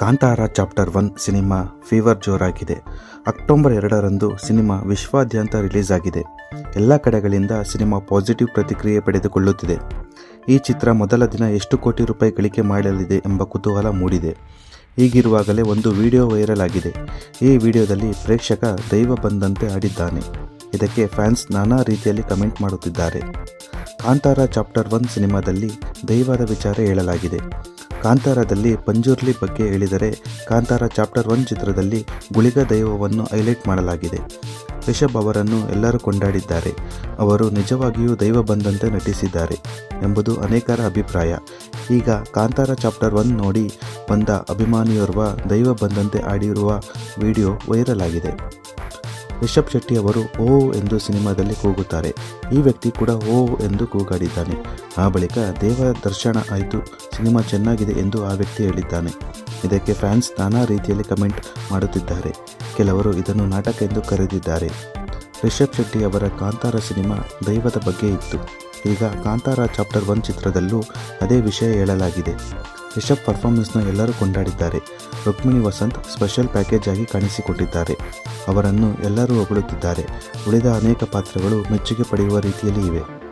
Kantara chapter one cinema fever ಜೋರಾಗಿದೆ. October ಎರಡರಂದು cinema ವಿಶ್ವಾದ್ಯಂತ release ಆಗಿದೆ. ಎಲ್ಲ ಕಡೆಗಳಿಂದ ಸಿನಿಮಾ ಪಾಸಿಟಿವ್ ಪ್ರತಿಕ್ರಿಯೆ ಪಡೆದುಕೊಳ್ಳುತ್ತಿದೆ. ಈ ಚಿತ್ರ ಮೊದಲ ದಿನ ಎಷ್ಟು ಕೋಟಿ ರೂಪಾಯಿ ಗಳಿಕೆ ಮಾಡಲಿದೆ ಎಂಬ ಕುತೂಹಲ ಮೂಡಿದೆ. ಹೀಗಿರುವಾಗಲೇ ಒಂದು ವಿಡಿಯೋ ವೈರಲ್ ಆಗಿದೆ. ಈ ವಿಡಿಯೋದಲ್ಲಿ ಪ್ರೇಕ್ಷಕ ದೈವ ಬಂದಂತೆ ಆಡಿದ್ದಾನೆ. ಇದಕ್ಕೆ ಫ್ಯಾನ್ಸ್ ನಾನಾ ರೀತಿಯಲ್ಲಿ ಕಮೆಂಟ್ ಮಾಡುತ್ತಿದ್ದಾರೆ. ಕಾಂತಾರ ಚಾಪ್ಟರ್ ಒನ್ ಸಿನಿಮಾದಲ್ಲಿ ದೈವದ ವಿಚಾರ ಹೇಳಲಾಗಿದೆ. ಕಾಂತಾರದಲ್ಲಿ ಪಂಜುರ್ಲಿ ಬಗ್ಗೆ ಹೇಳಿದರೆ ಕಾಂತಾರ ಚಾಪ್ಟರ್ ಒನ್ ಚಿತ್ರದಲ್ಲಿ ಗುಳಿಗ ದೈವವನ್ನು ಹೈಲೈಟ್ ಮಾಡಲಾಗಿದೆ. ರಿಷಬ್ ಅವರನ್ನು ಎಲ್ಲರೂ ಕೊಂಡಾಡಿದ್ದಾರೆ. ಅವರು ನಿಜವಾಗಿಯೂ ದೈವ ಬಂದಂತೆ ನಟಿಸಿದ್ದಾರೆ ಎಂಬುದು ಅನೇಕರ ಅಭಿಪ್ರಾಯ. ಈಗ ಕಾಂತಾರ ಚಾಪ್ಟರ್ ಒನ್ ನೋಡಿ ಬಂದ ಅಭಿಮಾನಿಯೋರ್ವ ದೈವ ಬಂದಂತೆ ಆಡಿರುವ ವಿಡಿಯೋ ವೈರಲ್ ಆಗಿದೆ. ರಿಷಬ್ ಶೆಟ್ಟಿ ಅವರು ಓ ಎಂದು ಸಿನಿಮಾದಲ್ಲಿ ಕೂಗುತ್ತಾರೆ. ಈ ವ್ಯಕ್ತಿ ಕೂಡ ಓ ಎಂದು ಕೂಗಾಡಿದ್ದಾನೆ. ಆ ಬಳಿಕ ದೇವ ದರ್ಶನ ಆಯಿತು. ಸಿನಿಮಾ ಚೆನ್ನಾಗಿದೆ ಎಂದು ಆ ವ್ಯಕ್ತಿ ಹೇಳಿದ್ದಾನೆ. ಇದಕ್ಕೆ ಫ್ಯಾನ್ಸ್ ನಾನಾ ರೀತಿಯಲ್ಲಿ ಕಮೆಂಟ್ ಮಾಡುತ್ತಿದ್ದಾರೆ. ಕೆಲವರು ಇದನ್ನು ನಾಟಕ ಎಂದು ಕರೆದಿದ್ದಾರೆ. ರಿಷಬ್ ಶೆಟ್ಟಿ ಅವರ ಕಾಂತಾರ ಸಿನಿಮಾ ದೈವದ ಬಗ್ಗೆ ಇತ್ತು. ಈಗ ಕಾಂತಾರ ಚಾಪ್ಟರ್ ಒನ್ ಚಿತ್ರದಲ್ಲೂ ಅದೇ ವಿಷಯ ಹೇಳಲಾಗಿದೆ. ರಿಷಬ್ ಪರ್ಫಾರ್ಮೆನ್ಸ್ನ ಎಲ್ಲರೂ ಕೊಂಡಾಡಿದ್ದಾರೆ. ರುಕ್ಮಿಣಿ ವಸಂತ್ ಸ್ಪೆಷಲ್ ಪ್ಯಾಕೇಜ್ ಆಗಿ ಕಾಣಿಸಿಕೊಂಡಿದ್ದಾರೆ ಅವರನ್ನು ಎಲ್ಲರೂ ಹೊಗಳುತ್ತಿದ್ದಾರೆ. ಉಳಿದ ಅನೇಕ ಪಾತ್ರಗಳು ಮೆಚ್ಚುಗೆ ಪಡೆಯುವ ರೀತಿಯಲ್ಲಿ ಇವೆ.